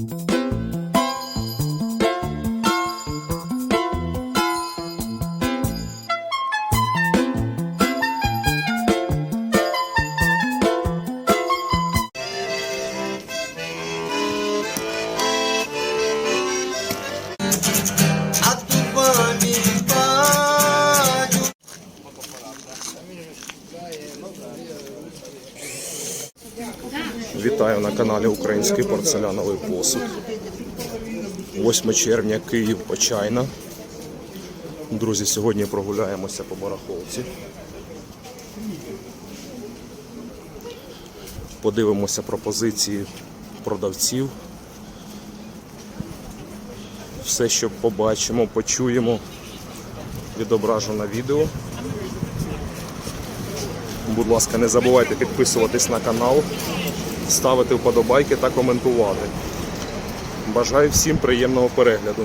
А Каналі Український порцеляновий посуд. 8 червня, Київ, Почайна. Друзі, сьогодні прогуляємося по барахолці. Подивимося пропозиції продавців. Все, що побачимо, почуємо, відображу на відео. Будь ласка, не забувайте підписуватись на канал, ставити вподобайки та коментувати. Бажаю всім приємного перегляду.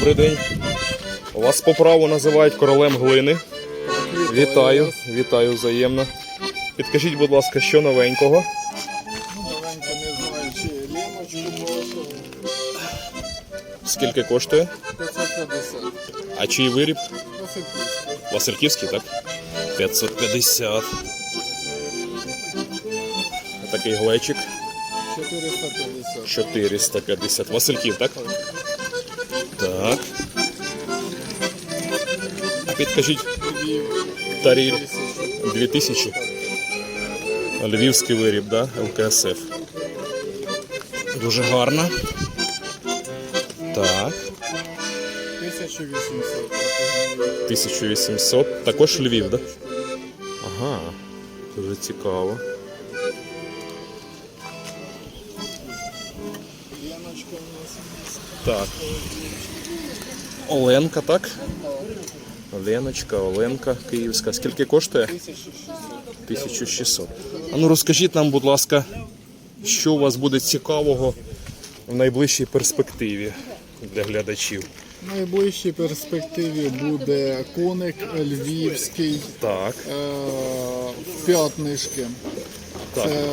Добрий день. Вас по праву називають королем глини. Вітаю, вітаю взаємно. Підкажіть, будь ласка, що новенького? Маленько не знаю, чи лімочку. Скільки коштує? 550. А чий виріб? Васильківський. Васильківський, так? 550. Такий глечик 450. 450. Васильків? Так. Підкажіть, таріль 2000. Львівський виріб, да? ЛКСФ. Дуже гарно. Так. 1800. 1800. Також Львів, так? Да? Ага. Дуже цікаво. Так. Оленка, так? Оленочка, Оленка Київська. Скільки коштує? 1600. 1600. А ну розкажіть нам, будь ласка, що у вас буде цікавого в найближчій перспективі для глядачів. В найближчій перспективі буде коник львівський Так, е, в п'ятнишки. так. Це,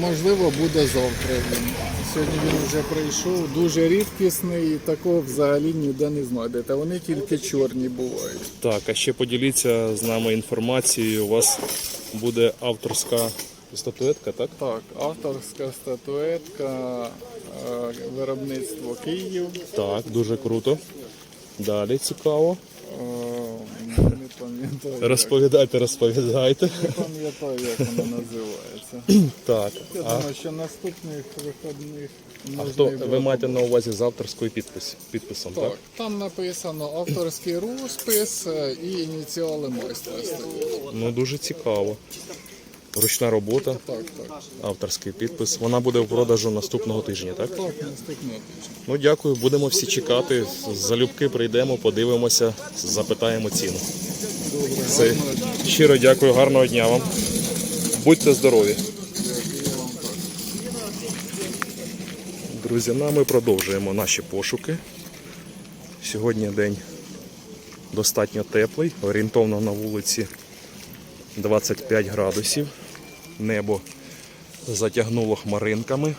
можливо, буде завтра він. Сьогодні він вже прийшов. Дуже рідкісний, і такого взагалі ніде не знайдете. Вони тільки чорні бувають. Так, а ще поділіться з нами інформацією. У вас буде авторська статуетка, так? Так, авторська статуетка, е, виробництво Київ. Так, дуже круто. Далі цікаво. Пам'ятаю, Розповідайте, розповідайте. не пам'ятаю, як вона називається. Так. Я А думаю, що наступних виходних А хто ви маєте на увазі з авторською підпис, підписом, так? Так, там написано авторський розпис е, і ініціали майстра. Ну дуже цікаво. Ручна робота, Так, так. авторський підпис. Вона буде в продажу наступного тижня, так? Так, наступного тижня. Ну дякую, будемо всі чекати. Залюбки прийдемо, подивимося, запитаємо ціну. Все. Щиро дякую, гарного дня вам. Будьте здорові. Друзі, ну, ми продовжуємо наші пошуки. Сьогодні день достатньо теплий, орієнтовно на вулиці 25 градусів. Небо затягнуло хмаринками.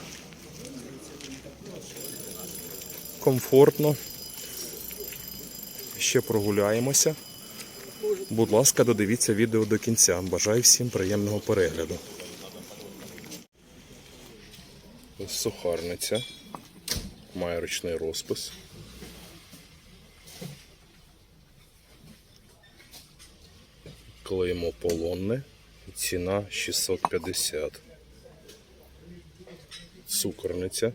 Комфортно. Ще прогуляємося. Будь ласка, додивіться відео до кінця. Бажаю всім приємного перегляду. Ось сухарниця. Має ручний розпис. Клеймо полонне. Ціна 650. Цукорниця.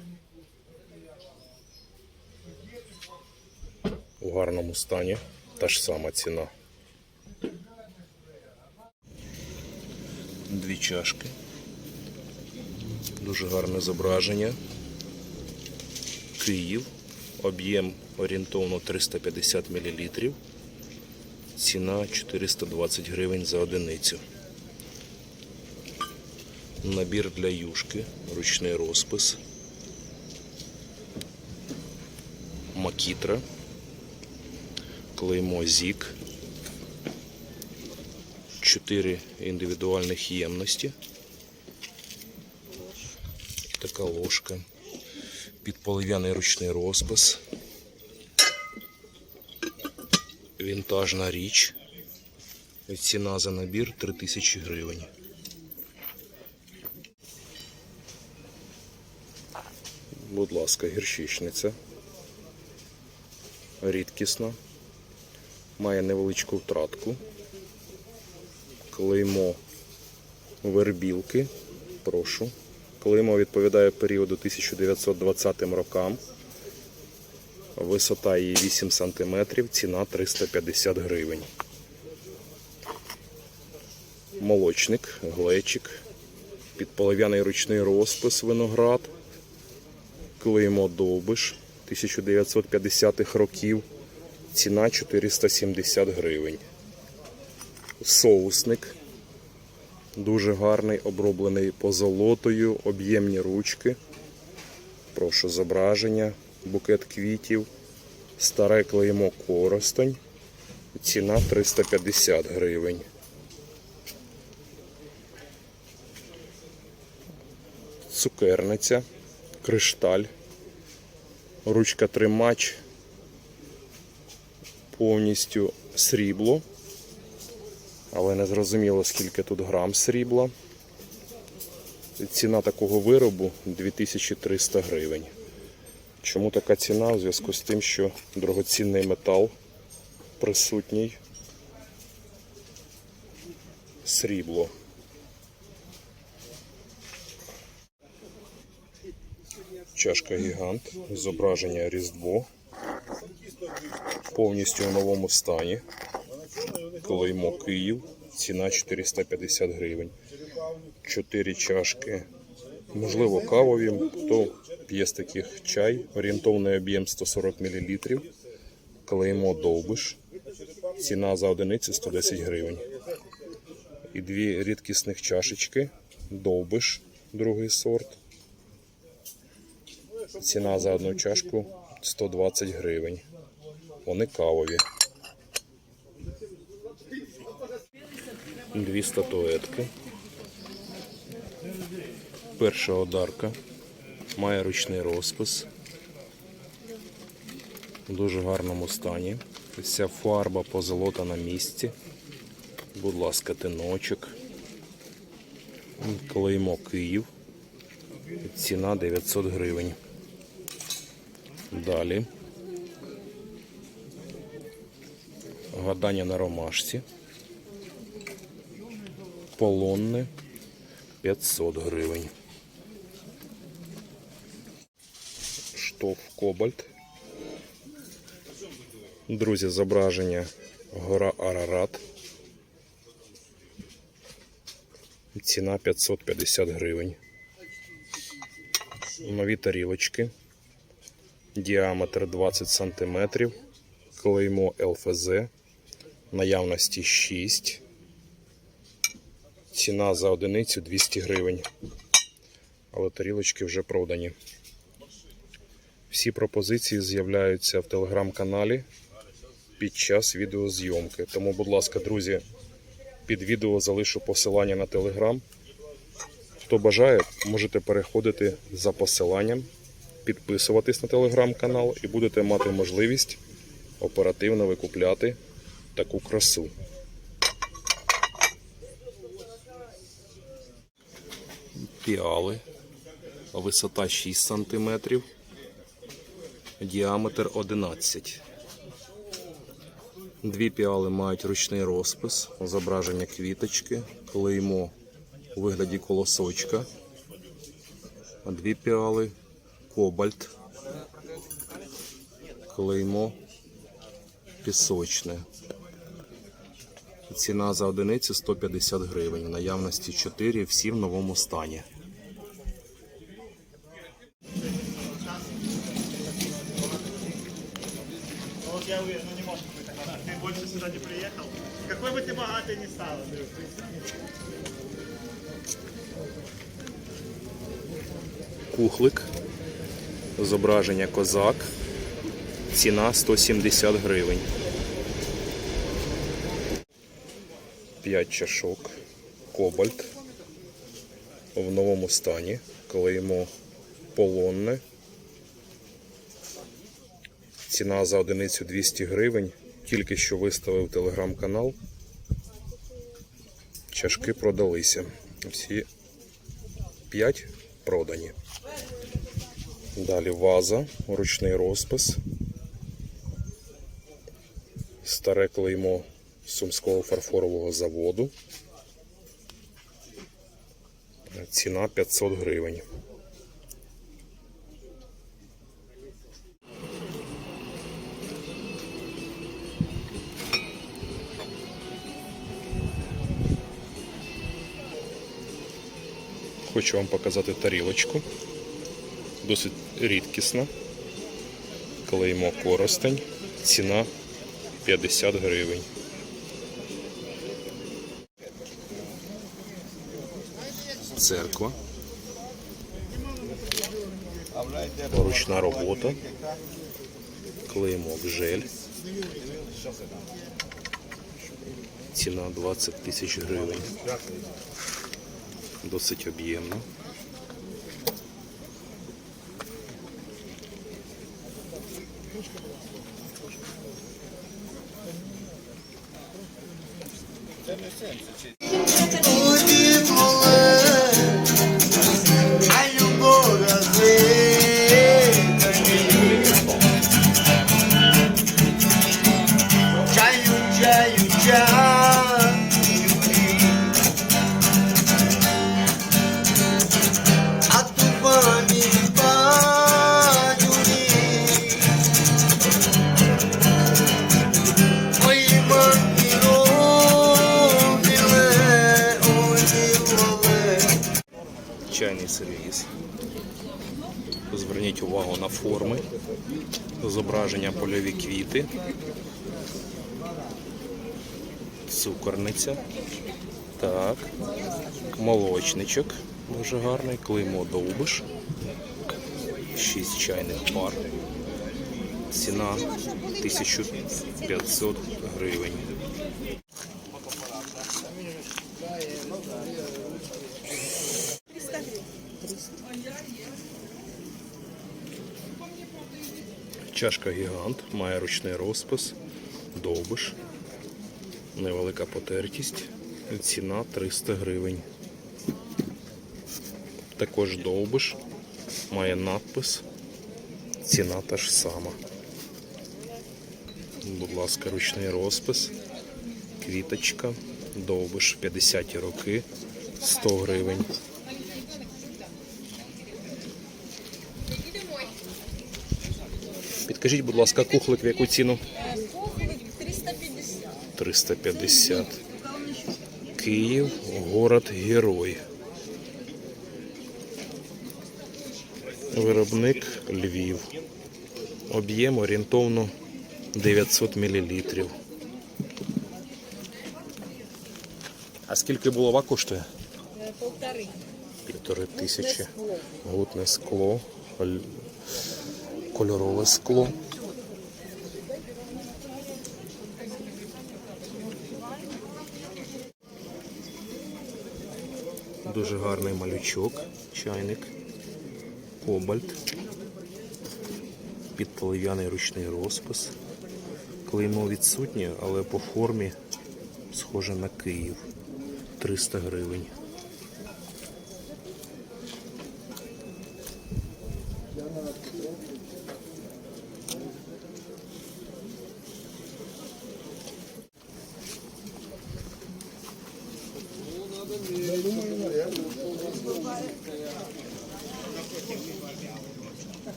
у гарному стані. Та ж сама ціна. Дві чашки. Дуже гарне зображення. Київ. Об'єм орієнтовно 350 мл. Ціна 420 гривень за одиницю. Набір для юшки, ручний розпис. Макітра. Клеймо Зік. Чотири індивідуальних ємності. Така ложка. Підполив'яний ручний розпис. Вінтажна річ. Ціна за набір 3000 гривень. Будь ласка, гірчичниця. Рідкісна. Має невеличку втратку. Клеймо вербілки. Прошу. Клеймо відповідає періоду 1920 рокам. Висота її 8 см, ціна 350 гривень. Молочник, глечик, підполов'яний ручний розпис виноград, клеймо довбиш 1950-х років, ціна 470 гривень. Соусник дуже гарний, оброблений позолотою, об'ємні ручки. Прошу зображення, букет квітів, старе клеймо коростень. Ціна 350 гривень. Цукерниця, кришталь, ручка тримач, повністю срібло, але не зрозуміло скільки тут грам срібла. Ціна такого виробу 2300 гривень. Чому така ціна? У зв'язку з тим, що дорогоцінний метал присутній. Срібло. Чашка гігант, зображення Різдво. Повністю у новому стані. Клеймо Київ. Ціна 450 гривень. Чотири чашки. Можливо, кавові. Хто п'є з таких чай. Орієнтовний об'єм 140 мл. Клеймо довбиш. Ціна за одиницю 110 гривень. І дві рідкісних чашечки. Довбиш, другий сорт. Ціна за одну чашку 120 гривень. Вони кавові. Дві статуетки. Перша одарка. Має ручний розпис. В дуже гарному стані. Вся фарба позолота на місці. Будь ласка, тиночок. Клеймо Київ. Ціна 900 гривень. Далі. Гадання на ромашці. Полонне 500 гривень. Штоф Кобальт. Друзі, зображення гора Арарат. Ціна 550 гривень. Нові тарілочки. Діаметр 20 см. Клеймо ЛФЗ. Наявності 6. Ціна за одиницю 200 гривень. Але тарілочки вже продані. Всі пропозиції з'являються в телеграм-каналі під час відеозйомки. Тому, будь ласка, друзі, під відео залишу посилання на телеграм. Хто бажає, можете переходити за посиланням, підписуватись на телеграм-канал і будете мати можливість оперативно викупляти таку красу. Піали. Висота 6 см, діаметр 11 Дві піали мають ручний розпис, зображення квіточки, клеймо у вигляді колосочка. Дві піали кобальт, клеймо пісочне. Ціна за одиницю 150 гривень. Наявності 4, всі в новому стані. Ни. Кухлик. Зображення козак. Ціна 170 гривень. 5 чашок. Кобальт. В новому стані. Клеймо полонне. Ціна за одиницю 200 гривень. Тільки що виставив телеграм-канал. Чашки продалися. Всі 5 продані. Далі ваза, ручний розпис. Старе клеймо Сумського фарфорового заводу. Ціна 500 гривень. Хочу вам показати тарілочку. Досить рідкісна. Клеймо коростень. Ціна 50 гривень. Церква. Ручна робота. Клеймо жель. Ціна 20 тисяч гривень. Досить об'ємно. Зверніть увагу на форми, зображення польові квіти, цукорниця, так, молочничок, дуже гарний, клеймо довбиш, 6 чайних пар. Ціна 1500 гривень. Чашка гігант, має ручний розпис, довбиш, невелика потертість, ціна 300 гривень. Також довбиш, має надпис, ціна та ж сама. Будь ласка, ручний розпис, квіточка, довбиш 50 роки, 100 гривень. Підкажіть, будь ласка, кухлик в яку ціну? Кухоль 350. 350. Київ, город Герой. Виробник Львів. Об'єм орієнтовно 900 мл. А скільки булава коштує? Е, Полтори. Півтори тисячі. Гутне скло, кольорове скло. Дуже гарний малючок, чайник, кобальт, підполив'яний ручний розпис. Клеймо відсутнє, але по формі схоже на Київ. 300 гривень.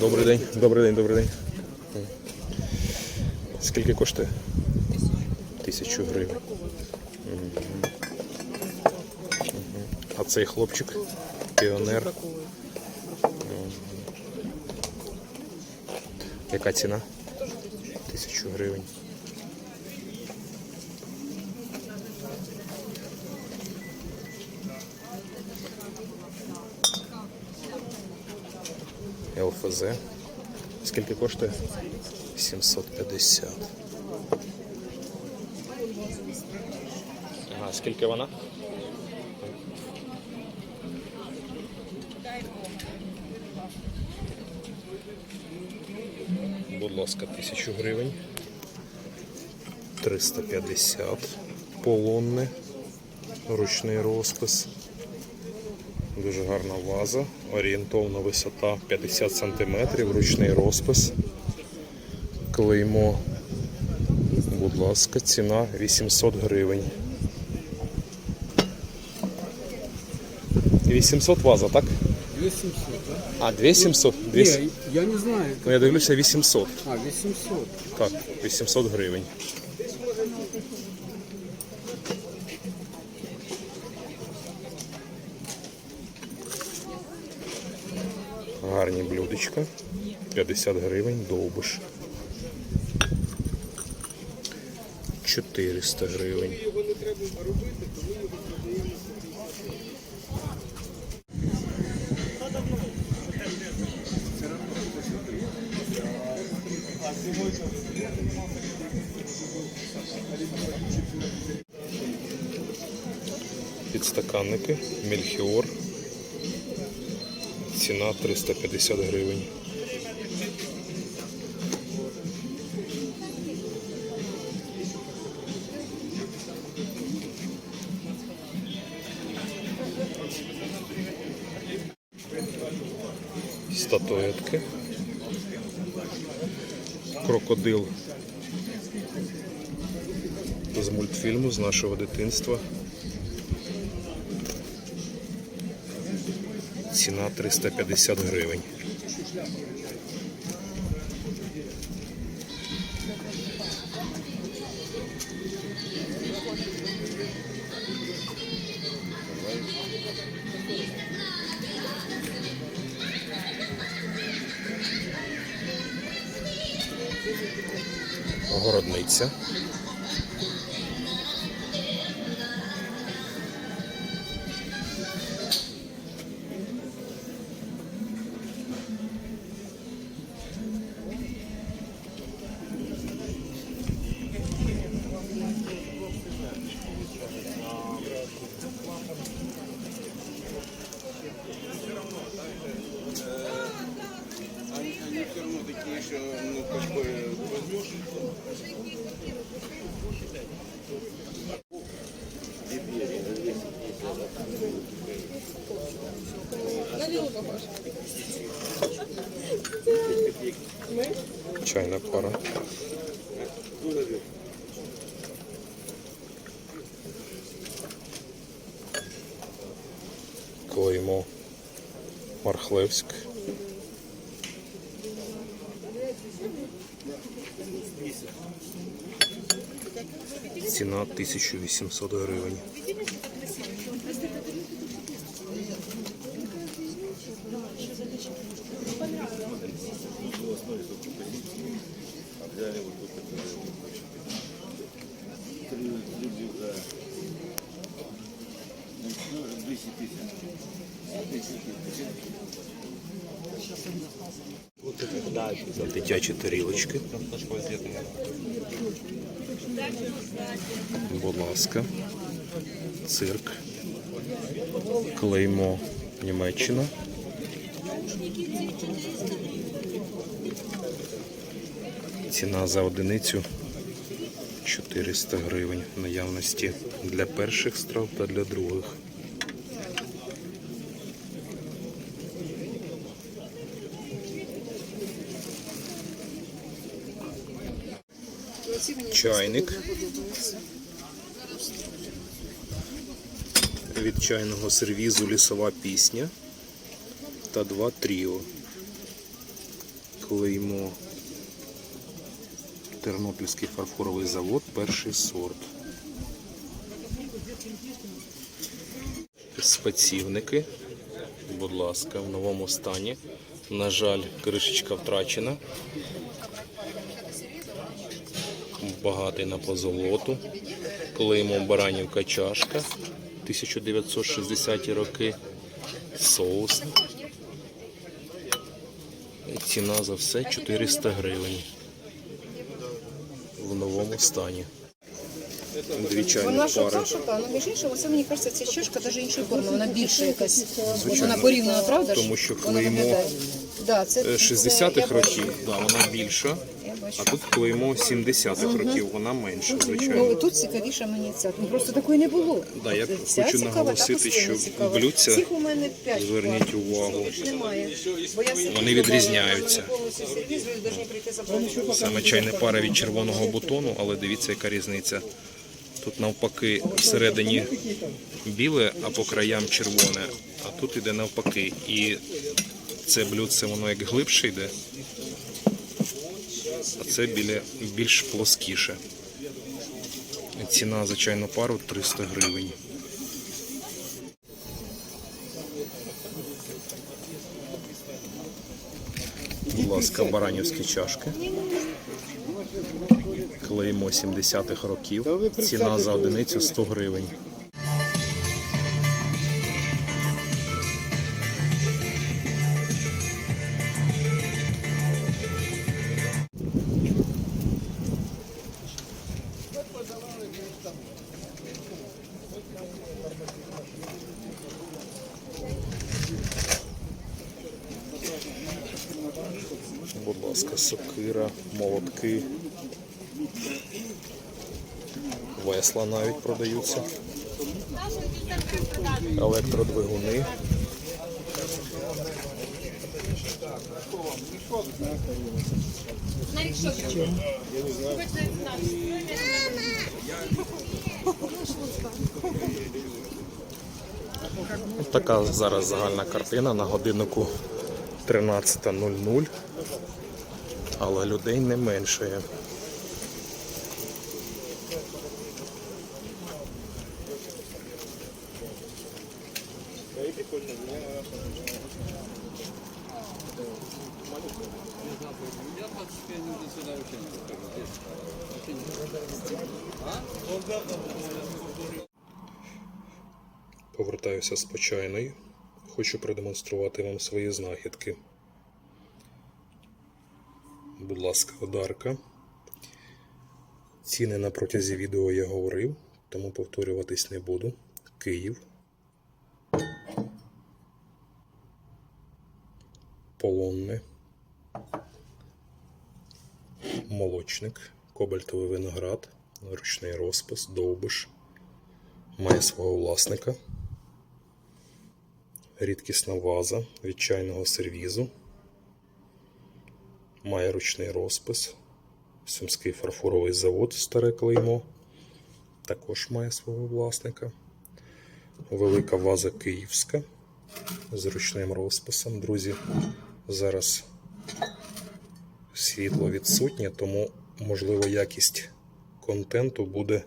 Добрий день, добрий день, добрий день. Скільки коштує? Тисячу гривень. А цей хлопчик? Піонер. Яка ціна? Тисячу гривень. ЛФЗ. Скільки коштує? 750. Ага, скільки вона? Будь ласка, 1000 гривень. 350. Полонне. Ручний розпис. Дуже гарна ваза. Орієнтовна висота 50 см, ручний розпис. Клеймо. Будь ласка, ціна 800 гривень. 800 ваза, так? 800, да? А, 2700? 200. Ні, я не знаю. Ну, я дивлюся 800. А, 800. Так, 800 гривень. 50 гривень довбиш. 400 гривень. Підстаканники, мельхіор. Ціна 350 гривень. Крокодил з мультфільму з нашого дитинства. Ціна 350 гривень. Городниця. Чайна пара. Клеймо Мархлевськ. Ціна 1800 гривень. Дитячі тарілочки. Будь ласка. Цирк. Клеймо Німеччина. Ціна за одиницю 400 гривень наявності для перших страв та для других. Чайник від чайного сервізу лісова пісня та два тріо. Клеймо Тернопільський фарфоровий завод, перший сорт. Спецівники, будь ласка, в новому стані. На жаль, кришечка втрачена. Багатий на позолоту. Клеймо Баранівка чашка. 1960 роки. Соус. Ціна за все 400 гривень. В новому стані. Дві чайні Вона ж пари. оця шока, ну між іншим, оце мені кажеться, ця чашка навіть іншої форми, вона більша якась. Вона порівняна, правда ж? Тому що Вона клеймо, виглядає. Да, це, Е, 60-х я бачу. років, да, вона більша. А тут клеймо 70-х років, вона менша, Ну, звичайно. тут цікавіша мені ця. Ну, просто такої не було. Да, я Ця хочу цікава, наголосити, що цікава. блюдця, у мене 5 зверніть увагу, немає. Бо я собі Вони відрізняються. повністю сервіз, ви повинні прийти забрати. саме чайна пара від червоного бутону, але дивіться, яка різниця. Тут навпаки всередині біле, а по краям червоне, а тут іде навпаки. І це блюдце воно як глибше йде, а це біля, більш плоскіше. Ціна за чайну пару 300 гривень. Будь ласка, баранівські чашки. Клеймо 70-х років. Ціна за одиницю 100 гривень. Будь ласка, сокира, молотки. Весла навіть продаються. Електродвигуни. Така зараз загальна картина на годиннику 13.00. Але людей не меншає. Повертаюся з почайної. Хочу продемонструвати вам свої знахідки. Будь ласка, одарка. Ціни на протязі відео я говорив, тому повторюватись не буду. Київ. Полонне. Молочник. Кобальтовий виноград. Ручний розпис, довбиш. Має свого власника. Рідкісна ваза від чайного сервізу. Має ручний розпис. Сумський фарфоровий завод старе клеймо. Також має свого власника. Велика ваза київська з ручним розписом. Друзі, зараз світло відсутнє, тому, можливо, якість контенту буде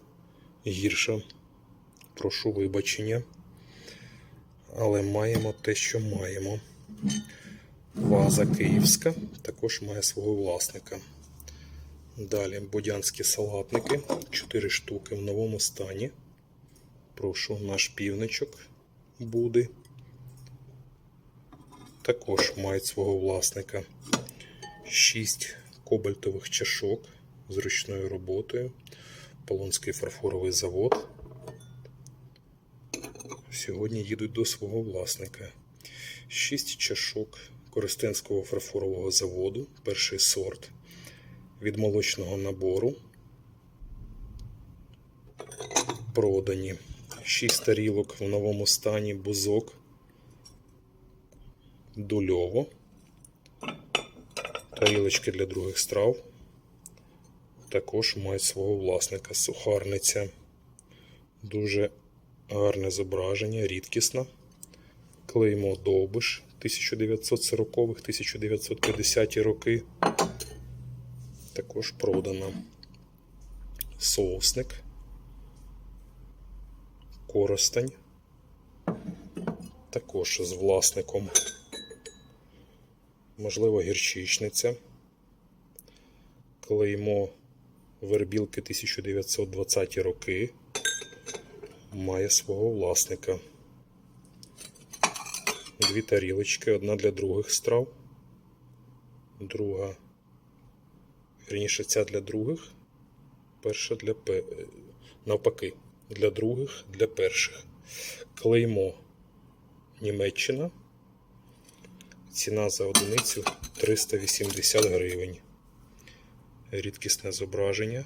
гірша. Прошу вибачення. Але маємо те, що маємо. Ваза київська також має свого власника. Далі бодянські салатники. 4 штуки в новому стані. Прошу наш півничок буде. Також мають свого власника. 6 кобальтових чашок з ручною роботою. Полонський фарфоровий завод. Сьогодні їдуть до свого власника. 6 чашок Коростенського фарфорового заводу, перший сорт від молочного набору. Продані. 6 тарілок в новому стані, бузок. Дульово. Тарілочки для других страв. також мають свого власника. Сухарниця. Дуже гарне зображення, рідкісна. Клеймо Довбиш 1940-1950 роки. Також продана. Соусник. Коростень. Також з власником. Можливо, гірчичниця. Клеймо вербілки 1920 роки. Має свого власника. Дві тарілочки, одна для других страв. Друга. Вірніше, ця для других. Перша для пе... навпаки. Для других, для перших. Клеймо Німеччина. Ціна за одиницю 380 гривень. Рідкісне зображення.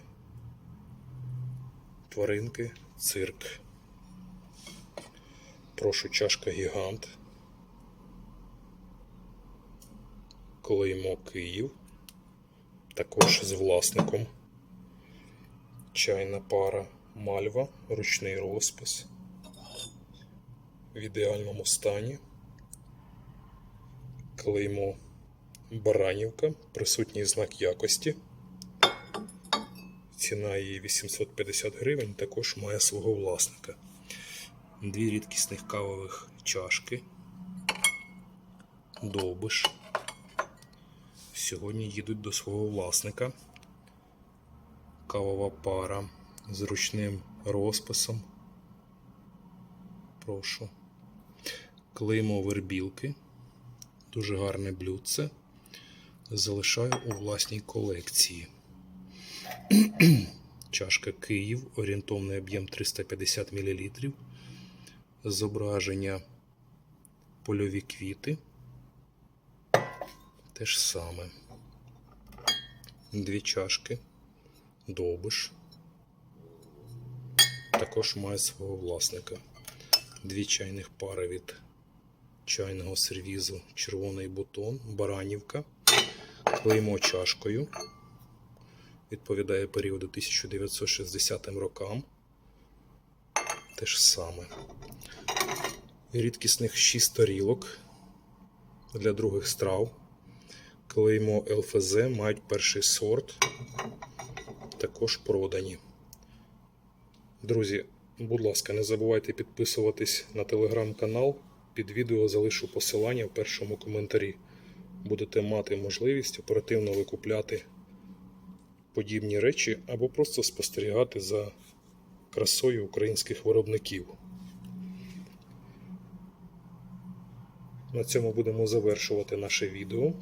Тваринки, цирк. Прошу чашка гігант. Клеймо Київ. Також з власником. Чайна пара Мальва, ручний розпис. В ідеальному стані. Клеймо Баранівка, присутній знак якості. Ціна її 850 гривень, також має свого власника. Дві рідкісних кавових чашки. Довбиш. Сьогодні їдуть до свого власника. Кавова пара з ручним розписом. Прошу. Клеймо вербілки. Дуже гарне блюдце. Залишаю у власній колекції. Чашка Київ, орієнтовний об'єм 350 мл. Зображення польові квіти. Те ж саме. Дві чашки. Довбиш. Також має свого власника. Дві чайних пари від чайного сервізу червоний бутон, баранівка. Клеймо чашкою. Відповідає періоду 1960 рокам. Те ж саме. Рідкісних 6 тарілок для других страв. Клеймо ЛФЗ мають перший сорт. Також продані. Друзі, будь ласка, не забувайте підписуватись на телеграм-канал. Під відео залишу посилання в першому коментарі. Будете мати можливість оперативно викупляти подібні речі або просто спостерігати за красою українських виробників. На цьому будемо завершувати наше відео.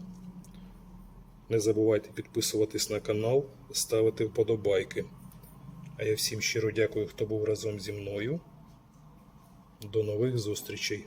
Не забувайте підписуватись на канал, ставити вподобайки. А я всім щиро дякую, хто був разом зі мною. До нових зустрічей!